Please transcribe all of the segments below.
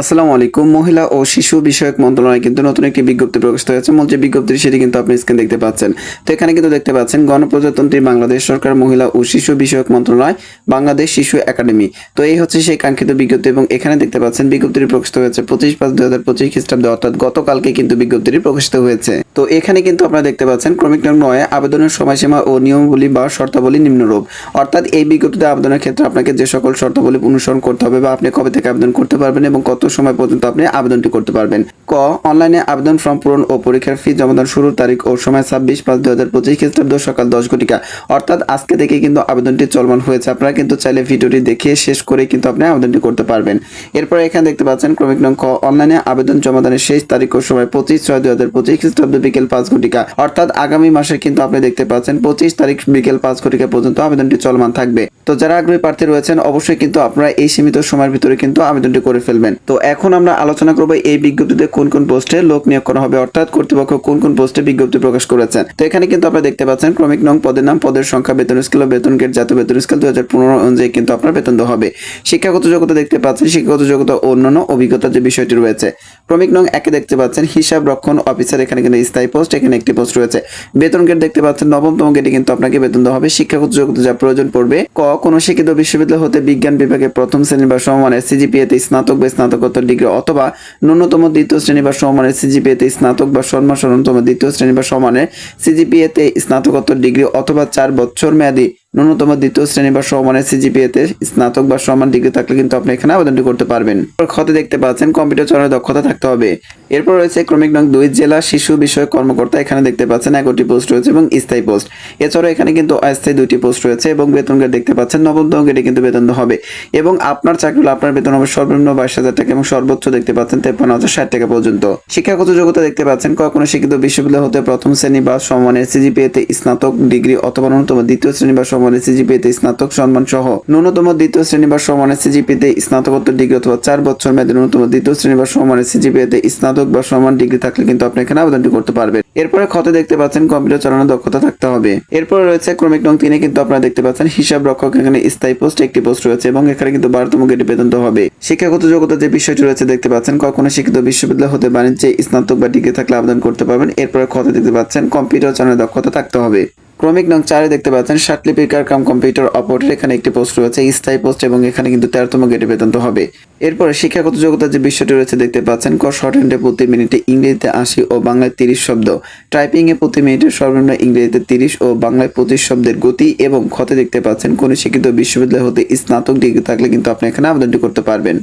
আসসালামু আলাইকুম। মহিলা ও শিশু বিষয়ক মন্ত্রণালয় কিন্তু নতুন একটি বিজ্ঞপ্তি প্রকাশিত হয়েছে। মূল যে বিজ্ঞপ্তি সেটি কিন্তু আপনি স্ক্রিন দেখতে পাচ্ছেন। তো এখানে কিন্তু দেখতে পাচ্ছেন, গণপ্রজাতন্ত্রী বাংলাদেশ সরকার, মহিলা ও শিশু বিষয়ক মন্ত্রণালয়, বাংলাদেশ শিশু একাডেমি। তো এই হচ্ছে সেই কাঙ্ক্ষিত বিজ্ঞপ্তি এবং এখানে দেখতে পাচ্ছেন, বিজ্ঞপ্তিটি প্রকাশিত হয়েছে পঁচিশ পাঁচ দুই হাজার পঁচিশ খ্রিস্টাব্দে, অর্থাৎ গতকালকে কিন্তু বিজ্ঞপ্তিটি প্রকাশিত হয়েছে। তো এখানে কিন্তু আপনারা দেখতে পাচ্ছেন, ক্রমিক নং নয়, আবেদনের সময়সীমা ও নিয়মাবলী বা শর্তাবলী নিম্নরূপ। অর্থাৎ এই বিজ্ঞপ্তিতে আবেদনের ক্ষেত্রে আপনাকে যে সকল শর্তাবলী অনুসরণ করতে হবে বা আপনি কবে থেকে আবেদন করতে পারবেন এবং কত সময় পর্যন্ত আপনি আবেদনটি করতে পারবেন। ক, অনলাইনে আবেদন ফর্ম পূরণ ও পরীক্ষার ফি জমাদান শুরুর তারিখ ও সময় ছাব্বিশ পাঁচ দুই হাজার পঁচিশ খ্রিস্টাব্দ সকাল দশ ঘটিকা। অর্থাৎ আজকে থেকে কিন্তু আবেদনটি চলমান হয়েছে। আপনারা কিন্তু চাইলে ভিডিওটি দেখে শেষ করে কিন্তু আপনি আবেদনটি করতে পারবেন। এরপর এখানে দেখতে পাচ্ছেন ক্রমিক নং খ, অনলাইনে আবেদন জমাদানের শেষ তারিখ ও সময় পঁচিশ ছয় দুই হাজার পঁচিশ খ্রিস্টাব্দ বিকেল পাঁচ ঘটিকা। অর্থাৎ আগামী মাসে কিন্তু আপনি দেখতে পাচ্ছেন পঁচিশ তারিখ বিকেল পাঁচ ঘটিকা পর্যন্ত আবেদনটি চলমান থাকবে। তো যারা আগ্রহী প্রার্থী রয়েছেন, অবশ্যই কিন্তু আপনারা এই সীমিত সময়ের ভিতরে কিন্তু আবেদনটি করে ফেলবেন। তো এখন আমরা আলোচনা করব এই বিজ্ঞপ্তিতে কোন কোন পোস্টে লোক নিয়োগ করা হবে, অর্থাৎ কর্তৃপক্ষ কোন কোন পোস্টে বিজ্ঞপ্তি প্রকাশ করেছেন তো এখানে কিন্তু আপনারা দেখতে পাচ্ছেন, ক্রমিক নং পদের নাম, পদের সংখ্যা, বেতন স্কেল বেতন গেট, জাতীয় বেতন স্কেল দুই হাজার পনেরো অনুযায়ী কিন্তু আপনার বেতন দেওয়া হবে। শিক্ষাগত যোগ্যতা দেখতে পাচ্ছেন, শিক্ষাগত যোগ্যতা অন্যান্য অভিজ্ঞতা যে বিষয়টি রয়েছে। ক্রমিক নং একে দেখতে পাচ্ছেন, হিসাব রক্ষণ অফিসার, এখানে কিন্তু স্থায়ী পোস্ট, এখানে একটি পোস্ট রয়েছে। বেতন গেট দেখতে পাচ্ছেন, নবমতম গেটে কিন্তু আপনাকে বেতন দেওয়া হবে। শিক্ষাগত যোগ্যতা যা প্রয়োজন পড়বে, ক, কোন শিক্ষিত বিশ্ববিদ্যালয় হতে বিজ্ঞান বিভাগে প্রথম শ্রেণি বা সমমানের সিজিপিএতে স্নাতক বা স্নাতকোত্তর ডিগ্রি অথবা ন্যূনতম দ্বিতীয় শ্রেণি বা সমানের সিজিপিএতে স্নাতক বা সন্মাসনতম দ্বিতীয় শ্রেণি বা সমানের সিজিপিএতে স্নাতকোত্তর ডিগ্রি অথবা চার বছর মেয়াদী ন্যূনতম দ্বিতীয় শ্রেণি বা সমমানের সিজিপিএতে স্নাতক বা সমান ডিগ্রি থাকলে কিন্তু আপনি এখানে আবেদনটি করতে পারবেন। ক্ষতে দেখতে পাচ্ছেন, কম্পিউটার চালানোর দক্ষতা থাকতে হবে। এরপর রয়েছে ক্রমিক নং দুই, জেলা শিশু বিষয়ক কর্মকর্তা, এখানে দেখতে পাচ্ছেন এগারোটি পোস্ট রয়েছে এবং স্থায়ী পোস্ট। এছাড়াও এখানে কিন্তু অস্থায়ী দুইটি পোস্ট রয়েছে এবং বেতন গেট দেখতে পাচ্ছেন নবমতম গেটে কিন্তু বেতন হবে। এবং আপনার চাকরি আপনার বেতন হবে সর্বনিম্ন বাইশ হাজার টাকা এবং সর্বোচ্চ দেখতে পাচ্ছেন তেপ্পান্ন হাজার ষাট টাকা পর্যন্ত। শিক্ষাগত যোগ্যতা দেখতে পাচ্ছেন, কখনো শিক্ষিত বিশ্ববিদ্যালয় হতে প্রথম শ্রেণি বা সমানের সিজিপিএতে স্নাতক, ডিগ্রি অথবা ন্যূনতম দ্বিতীয় শ্রেণি বা সমানের সিজিপিএতে স্নাতক সম্মান সহ ন্যূনতম দ্বিতীয় শ্রেণি বা সমানের সিজিপিএতে স্নাতকোত্তর ডিগ্রি অথবা চার বছর মেয়াদী ন্যূনতম দ্বিতীয় শ্রেণি বা সমানের সিজিপিএতে স্নাতক বা সমান ডিগ্রি থাকলে কিন্তু আপনি এখানে আবেদনটি করতে পারবেন। এরপরে ক্ষতে দেখতে পাচ্ছেন কম্পিউটার চালানোর দক্ষতা থাকতে হবে। এরপরে রয়েছে ক্রমিক নং তিনে কিন্তু আপনারা দেখতে পাচ্ছেন হিসাব রক্ষক এখানে স্থায়ী পোস্ট একটি পোস্ট রয়েছে এবং এখানে কিন্তু বারোতম গেটে বেতন হবে। শিক্ষাগত যোগ্যতা যে বিষয়টি রয়েছে দেখতে পাচ্ছেন, কখনো শিক্ষিত বিশ্ববিদ্যালয় হতে বাণিজ্যে স্নাতক বা ডিগ্রি থাকলে আবেদন করতে পারবেন। এরপরে ক্ষতে দেখতে পাচ্ছেন কম্পিউটার চালানোর দক্ষতা থাকতে হবে। ক্রমিক নং চারে দেখতে পাচ্ছেন সার্টিফিকার কাম কম্পিউটার অপারেটর এখানে একটি পোস্ট রয়েছে, স্থায়ী পোস্ট এবং এখানে কিন্তু তেরোতম গেটে বেতন তো হবে। এরপরে শিক্ষাগত যোগ্যতার যে বিষয়টি রয়েছে দেখতে পাচ্ছেন, ক শর্ট হ্যান্ডে প্রতি মিনিটে ইংরেজিতে আশি ও বাংলায় তিরিশ শব্দ। টাইপিং এ প্রতি মিনিটে সর্বনিম্ন ইংরেজিতে তিরিশ ও বাংলায় পঁচিশ শব্দের গতি এবং ক্ষতে দেখতে পাচ্ছেন, কোন শিক্ষিত বিশ্ববিদ্যালয় হতে স্নাতক ডিগ্রি থাকলে কিন্তু আপনি এখানে আবেদনটি করতে পারবেন।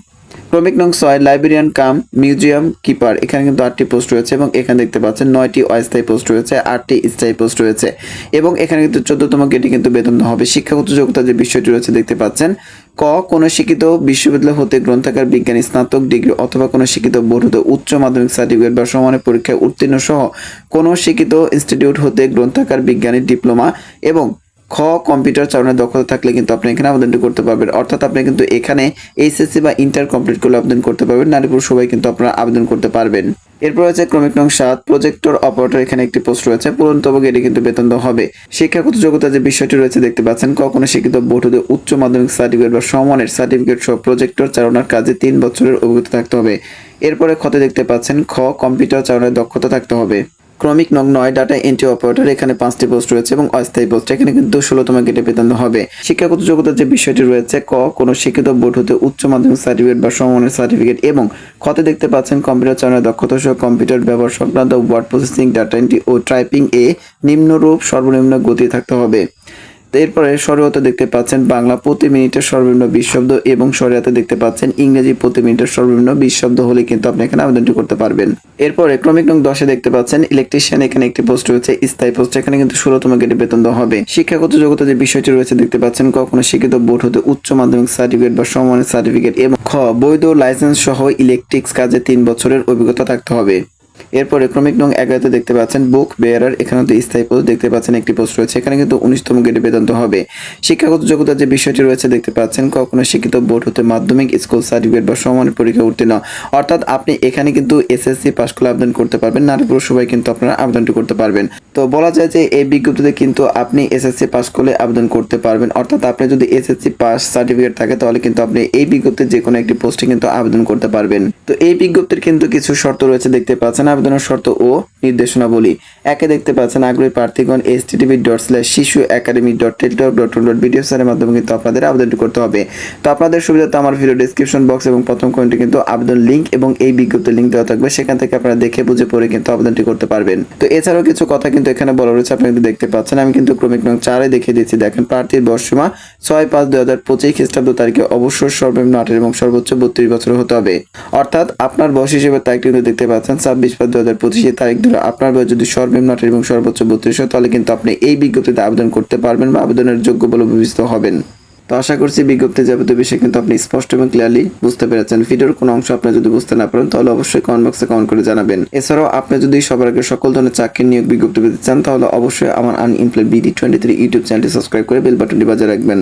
ক্রমিক নং লাইব্রেরিয়ান কাম মিউজিয়াম কিপার এখানে কিন্তু আটটি পোস্ট রয়েছে এবং এখানে দেখতে পাচ্ছেন নয়টি অস্থায়ী পোস্ট রয়েছে, আটটি স্থায়ী পোস্ট রয়েছে। এবং এখানে কিন্তু চোদ্দতম গেটে কিন্তু বেতন হবে। শিক্ষাগত যোগ্যতা যে বিষয়টি রয়েছে দেখতে পাচ্ছেন, ক, কোনো শিক্ষিত বিশ্ববিদ্যালয় হতে গ্রন্থাগার, বিজ্ঞানী, স্নাতক ডিগ্রি অথবা কোনো শিক্ষিত বোর্ড হতে উচ্চ মাধ্যমিক সার্টিফিকেট বা সমানের পরীক্ষায় উত্তীর্ণ সহ কোনো শিক্ষিত ইনস্টিটিউট হতে গ্রন্থাগার বিজ্ঞানী ডিপ্লোমা এবং খ কম্পিউটার চালানোর দক্ষতা থাকলে কিন্তু আপনি এখানে আবেদনটি করতে পারবেন। অর্থাৎ আপনি কিন্তু এখানে এইচএসসি বা ইন্টার কমপ্লিট করলে আবেদন করতে পারবেন। নারী পুরুষ সবাই কিন্তু আপনারা আবেদন করতে পারবেন। এরপর আছে ক্রমিক নং সাত প্রজেক্টর অপারেটর এখানে একটি পোস্ট রয়েছে। পূরণতম এটি কিন্তু বেতন হবে। শিক্ষাগত যোগ্যতা যে বিষয়টি রয়েছে দেখতে পাচ্ছেন, কখনো শিক্ষিত বোর্ড উচ্চ মাধ্যমিক সার্টিফিকেট বা সমানের সার্টিফিকেট সহ প্রজেক্টর চালানোর কাজে তিন বছরের অভিজ্ঞতা থাকতে হবে। এরপরে ক্ষতে দেখতে পাচ্ছেন, খ কম্পিউটার চালানোর দক্ষতা থাকতে হবে। ক্রমিক নং নয় ডাটা এন্ট্রি অপারেটর এখানে পাঁচটি পোস্ট রয়েছে এবং অস্থায়ী পোস্ট এখানে কিন্তু ষোলোতম গেটে বেতন হবে। শিক্ষাগত যোগ্যতার যে বিষয়টি রয়েছে, ক, কোনো শিক্ষিত বোর্ড হতে উচ্চ মাধ্যমিক সার্টিফিকেট বা সমমানের সার্টিফিকেট এবং ক্ষতে দেখতে পাচ্ছেন কম্পিউটার চালানোর দক্ষতা সহ কম্পিউটার ব্যবহার সংক্রান্ত ওয়ার্ড প্রসেসিং ডাটা এন্ট্রি ও টাইপিং এ নিম্নরূপ সর্বনিম্ন গতি থাকতে হবে। এরপরে সরিয়তে দেখতে পাচ্ছেন বাংলা প্রতি মিনিটে সর্বনিম্ন বিশ শব্দ এবং সরিয়াতে দেখতে পাচ্ছেন ইংরেজি প্রতি মিনিটে সর্বনিম্ন বিশ শব্দ হলে কিন্তু আপনি এখানে আবেদনটি করতে পারবেন। এরপরে ক্রমিক নং দশে দেখতে পাচ্ছেন ইলেকট্রিশিয়ান এখানে একটি পোস্ট রয়েছে, স্থায়ী পোস্ট এখানে কিন্তু ষোলোতম গেটে বেতন দেওয়া হবে। শিক্ষাগত যোগ্যতা যে বিষয়টি রয়েছে দেখতে পাচ্ছেন, কখনো শিক্ষিত বোর্ড হতে উচ্চ মাধ্যমিক সার্টিফিকেট বা সমমানের সার্টিফিকেট এবং খ, বৈধ লাইসেন্স সহ ইলেকট্রিক্স কাজে তিন বছরের অভিজ্ঞতা থাকতে হবে। এরপরে ক্রমিক নং এগারোতে দেখতে পাচ্ছেন, বুক বেয়ারার এখানে তো স্থায়ী পোস্ট দেখতে পাচ্ছেন, একটি পোস্ট রয়েছে। এখানে কিন্তু উনিশতম গ্রেডে বেতন হবে। শিক্ষাগত যোগ্যতার যে বিষয়টি রয়েছে, দেখতে পাচ্ছেন, কখনো শিক্ষিত বোর্ড হতে মাধ্যমিক, স্কুল, সার্টিফিকেট বা সমানের পরীক্ষা উত্তীর্ণ। অর্থাৎ আপনি এখানে কিন্তু এসএসসি পাস করে আবেদন করতে পারবেন। নারী পুরুষ সবাই কিন্তু আপনারা আবেদনটি করতে পারবেন। তো বলা যায় যে, এই বিজ্ঞপ্তিতে কিন্তু আপনি এসএসসি পাস করলে আবেদন করতে পারবেন। অর্থাৎ আপনি যদি এসএসসি পাস সার্টিফিকেট থাকে, তাহলে কিন্তু আপনি এই বিজ্ঞপ্তির যে কোনো একটি পোস্টে কিন্তু আবেদন করতে পারবেন। তো এই বিজ্ঞপ্তির কিন্তু কিছু শর্ত রয়েছে, দেখতে পাচ্ছেন। আবেদনের শর্ত ও নির্দেশনাবলী। একে দেখতে পাচ্ছেন আগ্রহী প্রার্থীগণ H TV dot slash Shishu academy dot Teletalk dot dot video সারের মাধ্যমে কিন্তু আপনাদের আবেদনটি করতে হবে। তো আপনাদের সুবিধাতে আমার ভিডিও ডিসক্রিপশন বক্স এবং প্রথম কমেন্টে কিন্তু আবেদন লিঙ্ক এবং এই বিজ্ঞপ্তির লিঙ্ক দেওয়া থাকবে। সেখান থেকে আপনারা দেখে বুঝে পড়ে কিন্তু আবেদনটি করতে পারবেন। তো এছাড়াও কিছু কথা কিন্তু এখানে বলা রয়েছে আপনি কিন্তু দেখতে পাচ্ছেন। আমি কিন্তু ক্রমিক নং চারে দেখিয়ে দিচ্ছি। দেখেন, প্রার্থীর বর্ষমা ছয় পাঁচ দুই হাজার পঁচিশ খ্রিস্টাব্দ তারিখে অবশ্যই সর্বনিম্ন আঠারো এবং সর্বোচ্চ বত্রিশ বছর হতে হবে। অর্থাৎ আপনার বয়স হিসেবে তারিখটি কিন্তু দেখতে পাচ্ছেন, ছাব্বিশ পাঁচ দু হাজার পঁচিশে তারিখ ধরে আপনার বয়স যদি সর্বনিম্ন আঠারো এবং সর্বোচ্চ বত্রিশ হয়, তাহলে কিন্তু আপনি এই বিজ্ঞপ্তিতে আবেদন করতে পারবেন বা আবেদনের যোগ্য বলে বিবেচিত হবেন। তো আশা করছি বিজ্ঞপ্তি যাবতীয় বিষয়ে কিন্তু আপনি স্পষ্ট এবং ক্লিয়ারলি বুঝতে পেরেছেন। ভিডিওর কোনো অংশ আপনি যদি বুঝতে না পারেন, তাহলে অবশ্যই কমেন্ট বক্সে কমেন্ট করে জানাবেন। এছাড়াও আপনি যদি সবার আগে সকল ধরনের চাকরির নিয়োগ বিজ্ঞপ্তি পেতে চান, তাহলে অবশ্যই আমার unemployed BD twenty three YouTube চ্যানেলটি সাবস্ক্রাইব করে বেল বাটনটি বাজিয়ে রাখবেন।